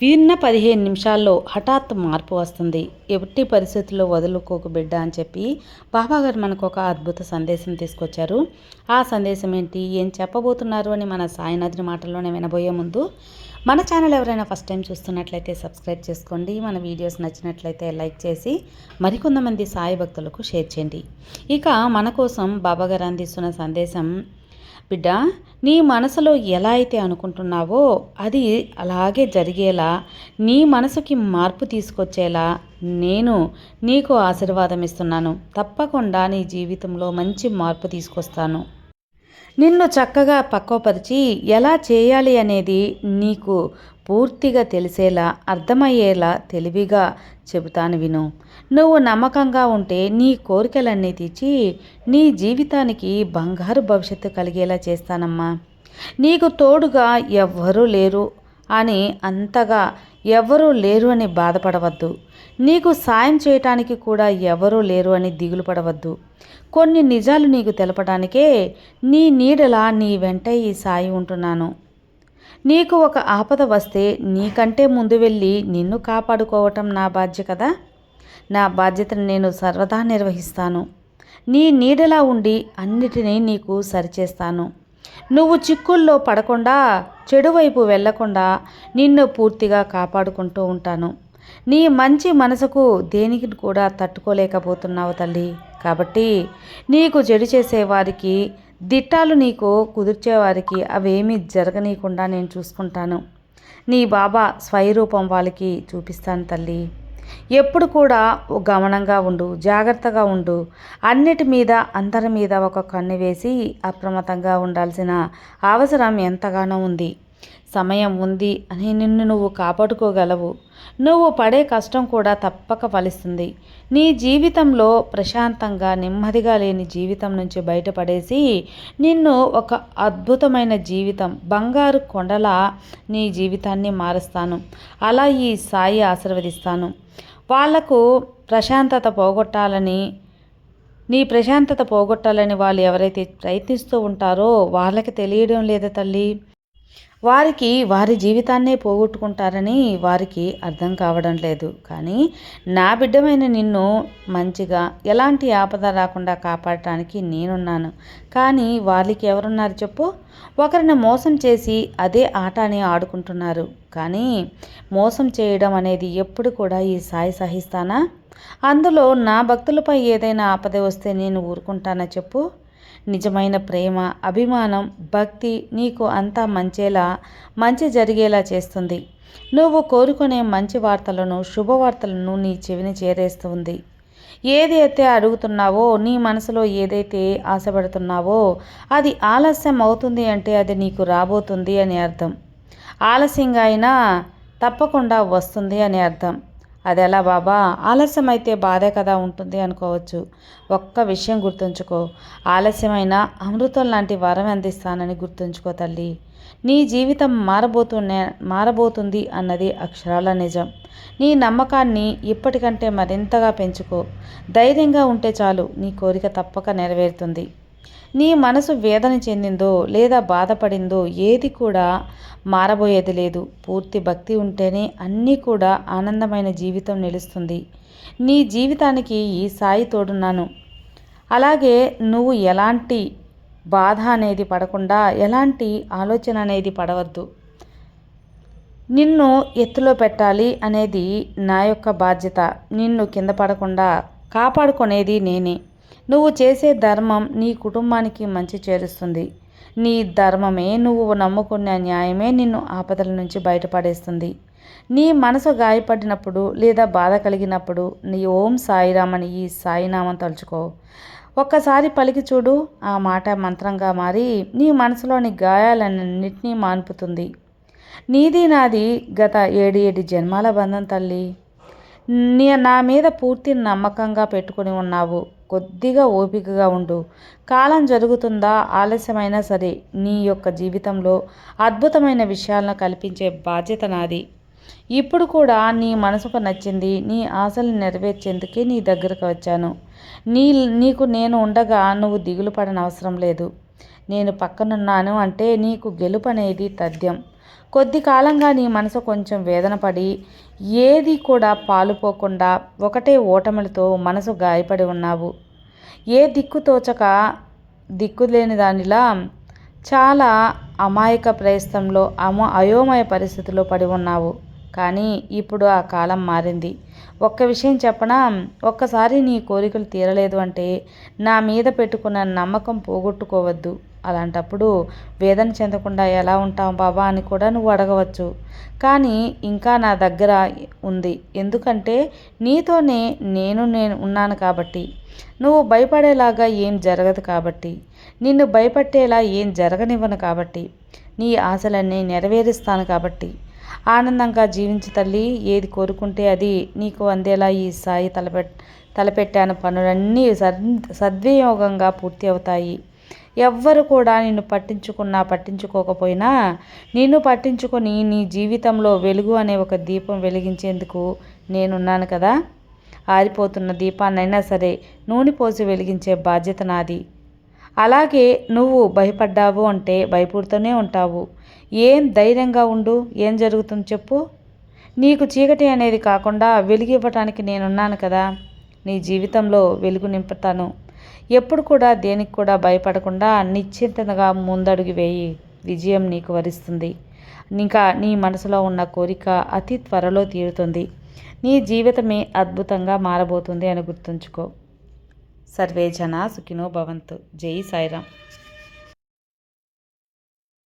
విన్న పదిహేను నిమిషాల్లో హఠాత్ మార్పు వస్తుంది. ఎట్టి పరిస్థితుల్లో వదులుకోకు బిడ్డ అని చెప్పి బాబాగారు మనకు ఒక అద్భుత సందేశం తీసుకొచ్చారు. ఆ సందేశం ఏంటి? ఏం చెప్పబోతున్నారు అని మన సాయినాథుని మాటల్లోనే వినబోయే ముందు మన ఛానల్ ఎవరైనా ఫస్ట్ టైం చూస్తున్నట్లయితే సబ్స్క్రైబ్ చేసుకోండి. మన వీడియోస్ నచ్చినట్లయితే లైక్ చేసి మరికొంతమంది సాయి భక్తులకు షేర్ చేయండి. ఇక మన కోసం బాబాగారు అందిస్తున్న సందేశం బిడ్డ నీ మనసులో ఎలా అయితే అనుకుంటున్నావో అది అలాగే జరిగేలా నీ మనసుకి మార్పు తీసుకొచ్చేలా నేను నీకు ఆశీర్వాదం ఇస్తున్నాను తప్పకుండా నీ జీవితంలో మంచి మార్పు తీసుకొస్తాను. నిన్ను చక్కగా పక్వపరిచి ఎలా చేయాలి అనేది నీకు పూర్తిగా తెలిసేలా అర్థమయ్యేలా తెలివిగా చెబుతాను విను. నువ్వు నమ్మకంగా ఉంటే నీ కోరికలన్నీ తీర్చి నీ జీవితానికి బంగారు భవిష్యత్తు కలిగేలా చేస్తానమ్మా. నీకు తోడుగా ఎవ్వరూ లేరు అని అంతగా ఎవరూ లేరు అని బాధపడవద్దు. నీకు సాయం చేయటానికి కూడా ఎవరూ లేరు అని దిగులు పడవద్దు. కొన్ని నిజాలు నీకు తెలపడానికే నీ నీడలా నీ వెంట ఈ సాయి ఉంటున్నాను. నీకు ఒక ఆపద వస్తే నీకంటే ముందు వెళ్ళి నిన్ను కాపాడుకోవటం నా బాధ్య కదా? నా బాధ్యతను నేను సర్వదా నిర్వహిస్తాను. నీ నీడలా ఉండి అన్నిటినీ నీకు సరిచేస్తాను. నువ్వు చిక్కుల్లో పడకుండా చెడువైపు వెళ్ళకుండా నిన్ను పూర్తిగా కాపాడుకుంటూ ఉంటాను. నీ మంచి మనసుకు దేనికి కూడా తట్టుకోలేకపోతున్నావు తల్లి. కాబట్టి నీకు చెడు చేసేవారికి దిట్టాలు నీకు కుదిర్చేవారికి అవేమీ జరగనీయకుండా నేను చూసుకుంటాను. నీ బాబా స్వయరూపం వాళ్ళకి చూపిస్తాను తల్లి. ఎప్పుడు కూడా గమనంగా ఉండు జాగ్రత్తగా ఉండు. అన్నిటి మీద అందరి మీద ఒక కన్ను వేసి అప్రమత్తంగా ఉండాల్సిన అవసరం ఎంతగానో ఉంది. సమయం ఉంది అని నిన్ను నువ్వు కాపాడుకోగలవు. నువ్వు పడే కష్టం కూడా తప్పక ఫలిస్తుంది. నీ జీవితంలో ప్రశాంతంగా నెమ్మదిగా లేని జీవితం నుంచి బయటపడేసి నిన్ను ఒక అద్భుతమైన జీవితం బంగారు కొండలా నీ జీవితాన్ని మారుస్తాను. అలా ఈ సాయి ఆశీర్వదిస్తాను. వాళ్ళకు ప్రశాంతత పోగొట్టాలని నీ ప్రశాంతత పోగొట్టాలని వాళ్ళు ఎవరైతే ప్రయత్నిస్తూ ఉంటారో వాళ్ళకి తెలియడం లేదా తల్లి. వారికి వారి జీవితాన్నే పోగొట్టుకుంటారని వారికి అర్థం కావడం లేదు. కానీ నా బిడ్డమైన నిన్ను మంచిగా ఎలాంటి ఆపద రాకుండా కాపాడటానికి నేనున్నాను. కానీ వాళ్ళకి ఎవరున్నారు చెప్పు? ఒకరిని మోసం చేసి అదే ఆట అని ఆడుకుంటున్నారు. కానీ మోసం చేయడం అనేది ఎప్పుడు కూడా ఈ సాయి సహిస్తానా? అందులో నా భక్తులపై ఏదైనా ఆపద వస్తే నేను ఊరుకుంటానా చెప్పు? నిజమైన ప్రేమ అభిమానం భక్తి నీకు అంతా మంచేలా మంచి జరిగేలా చేస్తుంది. నువ్వు కోరుకునే మంచి వార్తలను శుభవార్తలను నీ చెవిని చేరేస్తుంది. ఏది అయితే అడుగుతున్నావో నీ మనసులో ఏదైతే ఆశపడుతున్నావో అది ఆలస్యం అవుతుంది అంటే అది నీకు రాబోతుంది అని అర్థం. ఆలస్యంగా అయినా తప్పకుండా వస్తుంది అని అర్థం. అది ఎలా బాబా? ఆలస్యం అయితే బాధే కదా ఉంటుంది అనుకోవచ్చు. ఒక్క విషయం గుర్తుంచుకో. ఆలస్యమైన అమృతం లాంటి వరం అందిస్తానని గుర్తుంచుకో తల్లి. నీ జీవితం మారబోతున్న మారబోతుంది అన్నది అక్షరాల నిజం. నీ నమ్మకాన్ని ఇప్పటికంటే మరింతగా పెంచుకో. ధైర్యంగా ఉంటే చాలు నీ కోరిక తప్పక నెరవేరుతుంది. నీ మనసు వేదన చెందిందో లేదా బాధపడిందో ఏది కూడా మారబోయేది లేదు. పూర్తి భక్తి ఉంటేనే అన్నీ కూడా ఆనందమైన జీవితం నిలుస్తుంది. నీ జీవితానికి ఈ సాయి తోడున్నాను. అలాగే నువ్వు ఎలాంటి బాధ అనేది పడకుండా ఎలాంటి ఆలోచన అనేది పడవద్దు. నిన్ను ఎత్తులో పెట్టాలి అనేది నా యొక్క బాధ్యత. నిన్ను కింద పడకుండా కాపాడుకునేది నేనే. నువ్వు చేసే ధర్మం నీ కుటుంబానికి మంచి చేరుస్తుంది. నీ ధర్మమే నువ్వు నమ్ముకున్న న్యాయమే నిన్ను ఆపదల నుంచి బయటపడేస్తుంది. నీ మనసు గాయపడినప్పుడు లేదా బాధ కలిగినప్పుడు నీ ఓం సాయిరామని ఈ సాయినామం తలుచుకో. ఒక్కసారి పలికి చూడు ఆ మాట మంత్రంగా మారి నీ మనసులోని గాయాలన్నింటినీ మాన్పుతుంది. నీది నాది గత ఏడు ఏడు జన్మాల బంధం తల్లి. నీ నా మీద పూర్తి నమ్మకంగా పెట్టుకుని ఉన్నావు. కొద్దిగా ఓపికగా ఉండు. కాలం జరుగుతుందా ఆలస్యమైనా సరే నీ యొక్క జీవితంలో అద్భుతమైన విషయాలను కల్పించే బాధ్యత నాది. ఇప్పుడు కూడా నీ మనసుకు నచ్చింది నీ ఆశలు నెరవేర్చేందుకే నీ దగ్గరకు వచ్చాను. నీ నీకు నేను ఉండగా నువ్వు దిగులు పడనవసరం లేదు. నేను పక్కనున్నాను అంటే నీకు గెలుపు అనేది తథ్యం. కొద్ది కాలంగా నీ మనసు కొంచెం వేదన పడి ఏది కూడా పాలుపోకుండా ఒకటే ఓటములతో మనసు గాయపడి ఉన్నావు. ఏ దిక్కు తోచక దిక్కు లేని దానిలా చాలా అమాయక ప్రయత్నంలో అమో అయోమయ పరిస్థితిలో పడి ఉన్నావు. కానీ ఇప్పుడు ఆ కాలం మారింది. ఒక్క విషయం చెప్పనా? ఒక్కసారి నీ కోరికలు తీరలేదు అంటే నా మీద పెట్టుకున్న నమ్మకం పోగొట్టుకోవద్దు. అలాంటప్పుడు వేదన చెందకుండా ఎలా ఉంటావు బాబా అని కూడా నువ్వు అడగవచ్చు. కానీ ఇంకా నా దగ్గర ఉంది. ఎందుకంటే నీతోనే నేను నేను ఉన్నాను కాబట్టి. నువ్వు భయపడేలాగా ఏం జరగదు కాబట్టి. నిన్ను భయపట్టేలా ఏం జరగనివ్వను కాబట్టి. నీ ఆశలన్నీ నెరవేరుస్తాను కాబట్టి. ఆనందంగా జీవించి తల్లి ఏది కోరుకుంటే అది నీకు అందేలా ఈ సాయి తలపెట్ తలపెట్టాను పనులన్నీ సద్వినియోగంగా పూర్తి అవుతాయి. ఎవ్వరు కూడా నిన్ను పట్టించుకున్నా పట్టించుకోకపోయినా నిన్ను పట్టించుకొని నీ జీవితంలో వెలుగు అనే ఒక దీపం వెలిగించేందుకు నేనున్నాను కదా. ఆరిపోతున్న దీపాన్నైనా సరే నూనె పోసి వెలిగించే బాధ్యత నాది. అలాగే నువ్వు భయపడ్డావు అంటే భయపడుతూనే ఉంటావు. ఏం ధైర్యంగా ఉండు ఏం జరుగుతుంది చెప్పు. నీకు చీకటి అనేది కాకుండా వెలుగు ఇవ్వటానికి నేనున్నాను కదా. నీ జీవితంలో వెలుగు నింపుతాను. ఎప్పుడు కూడా దేనికి కూడా భయపడకుండా నిశ్చింతగా ముందడుగు వేయి. విజయం నీకు వరిస్తుంది. ఇంకా నీ మనసులో ఉన్న కోరిక అతి త్వరలో తీరుతుంది. నీ జీవితమే అద్భుతంగా మారబోతుంది అని గుర్తుంచుకో. సర్వే జన సుఖినో భవంతు. జై సాయిరామ్.